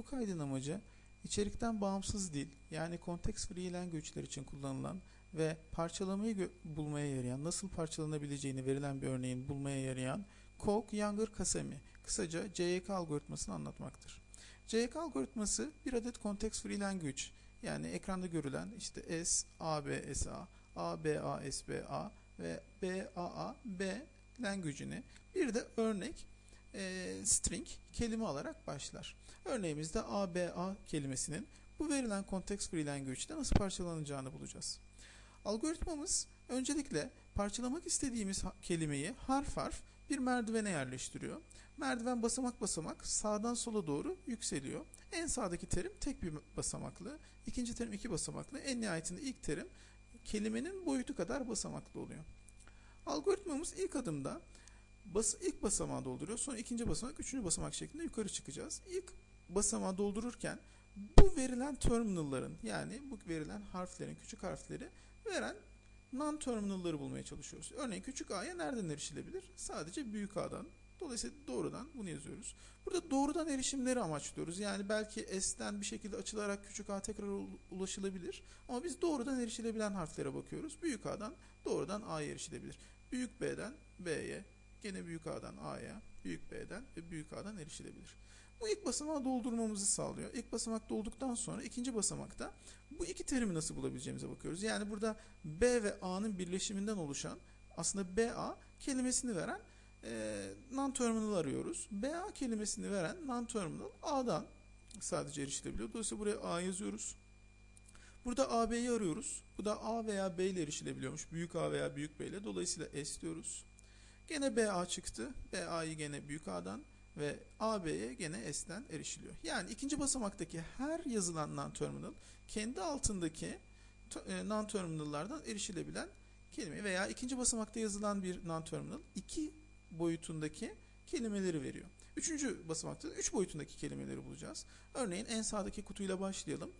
Bu kaydın amacı içerikten bağımsız dil yani context free language'ler için kullanılan ve parçalamayı bulmaya yarayan, nasıl parçalanabileceğini verilen bir örneğin bulmaya yarayan Cook-Younger-Kasemi, kısaca CYK algoritmasını anlatmaktır. CYK algoritması bir adet context free language yani ekranda görülen işte S, A, B, S, A, A, B, A, S, B, A ve B, A, A, B language'ini bir de örnek e, string kelime alarak başlar. Örneğimizde A, B, A kelimesinin bu verilen context free language'de nasıl parçalanacağını bulacağız. Algoritmamız öncelikle parçalamak istediğimiz kelimeyi harf harf bir merdivene yerleştiriyor. Merdiven basamak basamak sağdan sola doğru yükseliyor. En sağdaki terim tek bir basamaklı, ikinci terim iki basamaklı, en nihayetinde ilk terim kelimenin boyutu kadar basamaklı oluyor. Algoritmamız ilk adımda bas ilk basamağı dolduruyor. Sonra ikinci basamak, üçüncü basamak şeklinde yukarı çıkacağız. İlk basamağı doldururken bu verilen terminalların yani bu verilen harflerin, küçük harfleri veren non-terminal'ları bulmaya çalışıyoruz. Örneğin küçük a'ya nereden erişilebilir? Sadece büyük a'dan. Dolayısıyla doğrudan bunu yazıyoruz. Burada doğrudan erişimleri amaçlıyoruz. Yani belki S'ten bir şekilde açılarak küçük a tekrar ul- ulaşılabilir. Ama biz doğrudan erişilebilen harflere bakıyoruz. Büyük a'dan doğrudan a'ya erişilebilir. Büyük b'den b'ye, gene büyük a'dan a'ya, büyük b'den ve büyük a'dan erişilebilir. Bu ilk basamağı doldurmamızı sağlıyor. İlk basamak dolduktan sonra ikinci basamakta bu iki terimi nasıl bulabileceğimize bakıyoruz. Yani burada B ve A'nın birleşiminden oluşan aslında BA kelimesini veren e, non-terminal arıyoruz. BA kelimesini veren non-terminal A'dan sadece erişilebiliyor. Dolayısıyla buraya A yazıyoruz. Burada AB'yi arıyoruz. Bu da A veya B ile erişilebiliyormuş. Büyük A veya büyük B ile. Dolayısıyla S diyoruz. Gene BA çıktı. BA'yı gene büyük A'dan ve AB'ye gene S'den erişiliyor. Yani ikinci basamaktaki her yazılan non-terminal kendi altındaki e, non-terminal'lardan erişilebilen kelime veya ikinci basamakta yazılan bir non-terminal iki boyutundaki kelimeleri veriyor. Üçüncü basamakta da üç boyutundaki kelimeleri bulacağız. Örneğin en sağdaki kutuyla başlayalım.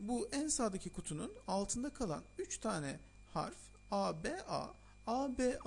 Bu en sağdaki kutunun altında kalan üç tane harf A, B,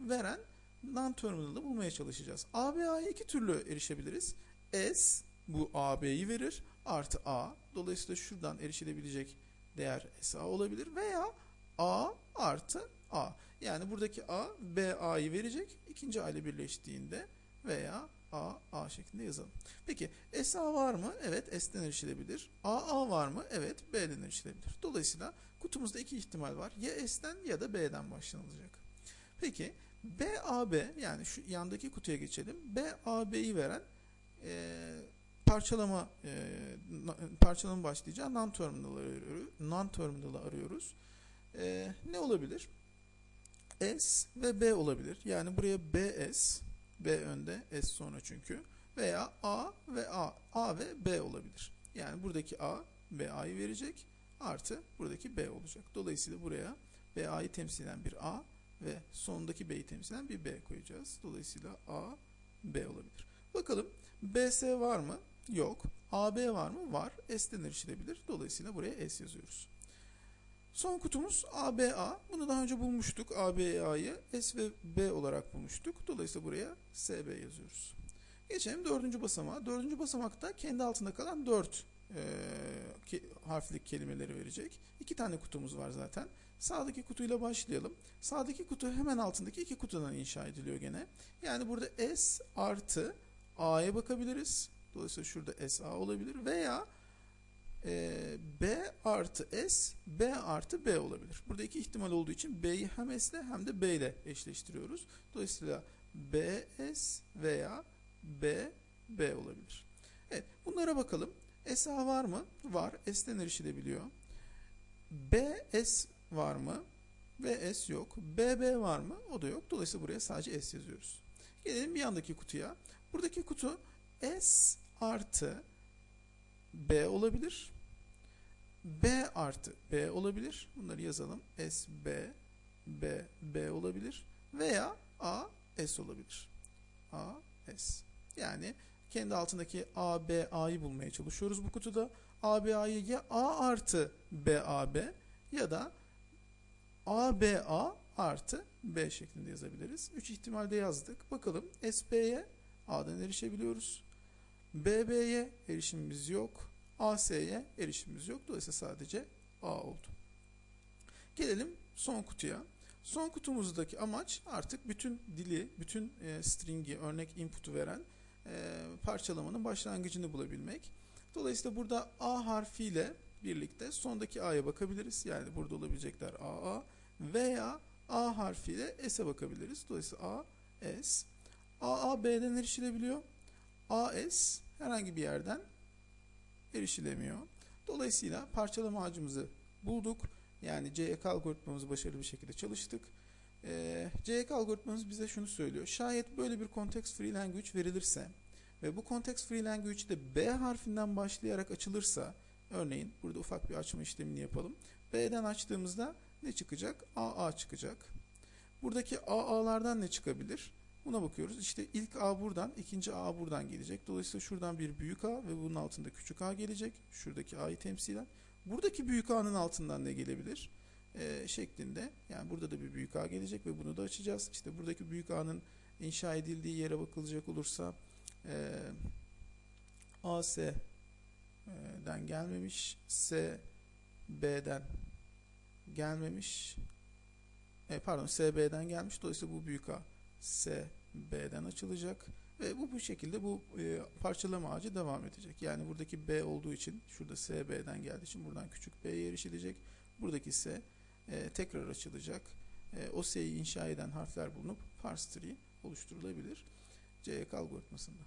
veren non-terminal'ı bulmaya çalışacağız. A, B, A'ya iki türlü erişebiliriz. S bu A, B'yi verir artı A. Dolayısıyla şuradan erişilebilecek değer SA olabilir veya A artı A. Yani buradaki A, B, A'yı verecek. ikinci A ile birleştiğinde veya A, A şeklinde yazalım. Peki SA var mı? Evet S'den erişilebilir. AA var mı? Evet B'den erişilebilir. Dolayısıyla kutumuzda iki ihtimal var. Ya S'den ya da B'den başlanılacak. Peki BAB yani şu yandaki kutuya geçelim. BAB'yi veren eee parçalama e, parçalama başlayacağı non-terminal arıyoruz. Non-terminal'ı arıyoruz. E, ne olabilir? S ve B olabilir. Yani buraya BS, B önde, S sonra çünkü veya A ve A, A ve B olabilir. Yani buradaki A, BA'yı verecek artı buradaki B olacak. Dolayısıyla buraya BA'yı temsilen bir A ve sonundaki B'yi temsilen bir B koyacağız. Dolayısıyla A, B olabilir. Bakalım BS var mı? Yok. AB var mı? Var. S'den erişilebilir. Dolayısıyla buraya S yazıyoruz. Son kutumuz ABA. Bunu daha önce bulmuştuk. ABA'yı S ve B olarak bulmuştuk. Dolayısıyla buraya SB yazıyoruz. Geçelim dördüncü basamağa. Dördüncü basamakta kendi altında kalan dört e, ke- harflik kelimeleri verecek. İki tane kutumuz var zaten. Sağdaki kutuyla başlayalım. Sağdaki kutu hemen altındaki iki kutudan inşa ediliyor gene. Yani burada S artı A'ya bakabiliriz. Dolayısıyla şurada SA olabilir veya e, B artı S, B artı B olabilir. Burada iki ihtimal olduğu için B'yi hem S ile hem de B ile eşleştiriyoruz. Dolayısıyla BS veya B, B olabilir. Evet, bunlara bakalım. SA var mı? Var. S'den erişilebiliyor. BS var mı? BS yok. BB var mı? O da yok. Dolayısıyla buraya sadece S yazıyoruz. Gelelim bir yandaki kutuya. Buradaki kutu S artı B olabilir. B artı B olabilir. Bunları yazalım. S, B, B, B olabilir. Veya A, S olabilir. A, S. Yani kendi altındaki A, B, A'yı bulmaya çalışıyoruz bu kutuda. A, B, A'yı ya A artı B, A, B ya da A, B, A artı B şeklinde yazabiliriz. Üç ihtimalde yazdık. Bakalım S, B'ye A'dan erişebiliyoruz. BB'ye erişimimiz yok. AS'ye erişimimiz yok. Dolayısıyla sadece A oldu. Gelelim son kutuya. Son kutumuzdaki amaç artık bütün dili, bütün e, string'i, örnek input'u veren e, parçalamanın başlangıcını bulabilmek. Dolayısıyla burada A harfiyle birlikte sondaki A'ya bakabiliriz. Yani burada olabilecekler AA veya A harfiyle S'e bakabiliriz. Dolayısıyla A, S. AA B'den erişilebiliyor. AS herhangi bir yerden erişilemiyor. Dolayısıyla parçalama ağacımızı bulduk. Yani CEK algoritmamızı başarılı bir şekilde çalıştık. Ee, CEK algoritmamız bize şunu söylüyor. Şayet böyle bir context free language verilirse ve bu context free language de B harfinden başlayarak açılırsa örneğin burada ufak bir açma işlemini yapalım. B'den açtığımızda ne çıkacak? AA çıkacak. Buradaki AA'lardan ne çıkabilir? Buna bakıyoruz. İşte ilk A buradan, ikinci A buradan gelecek. Dolayısıyla şuradan bir büyük A ve bunun altında küçük A gelecek. Şuradaki A'yı temsilen. Buradaki büyük A'nın altından ne gelebilir? Ee, şeklinde. Yani burada da bir büyük A gelecek ve bunu da açacağız. İşte buradaki büyük A'nın inşa edildiği yere bakılacak olursa e, AS'den gelmemiş, S B'den gelmemiş. E, pardon SB'den gelmiş. Dolayısıyla bu büyük A S B'den açılacak ve bu bu şekilde bu e, parçalama ağacı devam edecek. Yani buradaki B olduğu için şurada S B'den geldiği için buradan küçük B'ye erişilecek. Buradaki S e, tekrar açılacak. E, o S'yi inşa eden harfler bulunup parse tree oluşturulabilir. CEK algoritmasında.